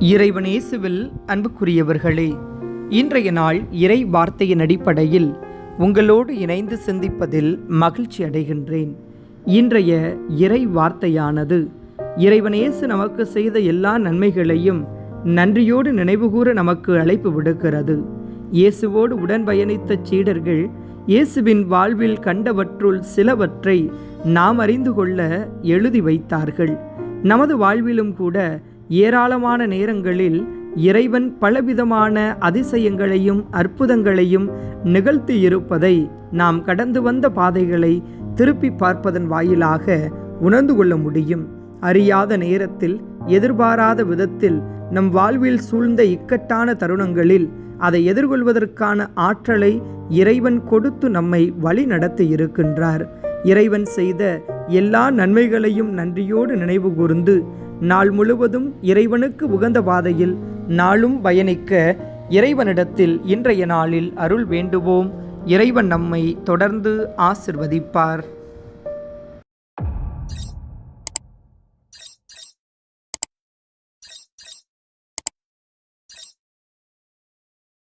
இறைவனேசுவில் அன்புக்குரியவர்களே இன்றைய நாள் இறை வார்த்தையின் அடிப்படையில் உங்களோடு இணைந்து சிந்திப்பதில் மகிழ்ச்சி அடைகின்றேன். இன்றைய இறை வார்த்தையானது இறைவனேசு நமக்கு செய்த எல்லா நன்மைகளையும் நன்றியோடு நினைவுகூர நமக்கு அழைப்பு விடுக்கிறது. இயேசுவோடு உடன் பயணித்த சீடர்கள் இயேசுவின் வாழ்வில் கண்டவற்றுள் சிலவற்றை நாம் அறிந்து கொள்ள எழுதி வைத்தார்கள். நமது வாழ்விலும் கூட ஏராளமான நேரங்களில் இறைவன் பலவிதமான அதிசயங்களையும் அற்புதங்களையும் நிகழ்த்தி இருப்பதை நாம் கடந்து வந்த பாதைகளை திருப்பி பார்ப்பதன் வாயிலாக உணர்ந்து கொள்ள முடியும். அறியாத நேரத்தில் எதிர்பாராத விதத்தில் நம் வாழ்வில் சூழ்ந்த இக்கட்டான தருணங்களில் அதை எதிர்கொள்வதற்கான ஆற்றலை இறைவன் கொடுத்து நம்மை வழி நடத்தி இருக்கின்றார். இறைவன் செய்த எல்லா நன்மைகளையும் நன்றியோடு நினைவு கூர்ந்து நாள் முழுவதும் இறைவனுக்கு உகந்த பாதையில் நாளும் பயணிக்க இறைவனிடத்தில் இன்றைய நாளில் அருள் வேண்டுவோம். இறைவன் நம்மை தொடர்ந்து ஆசிர்வதிப்பார்.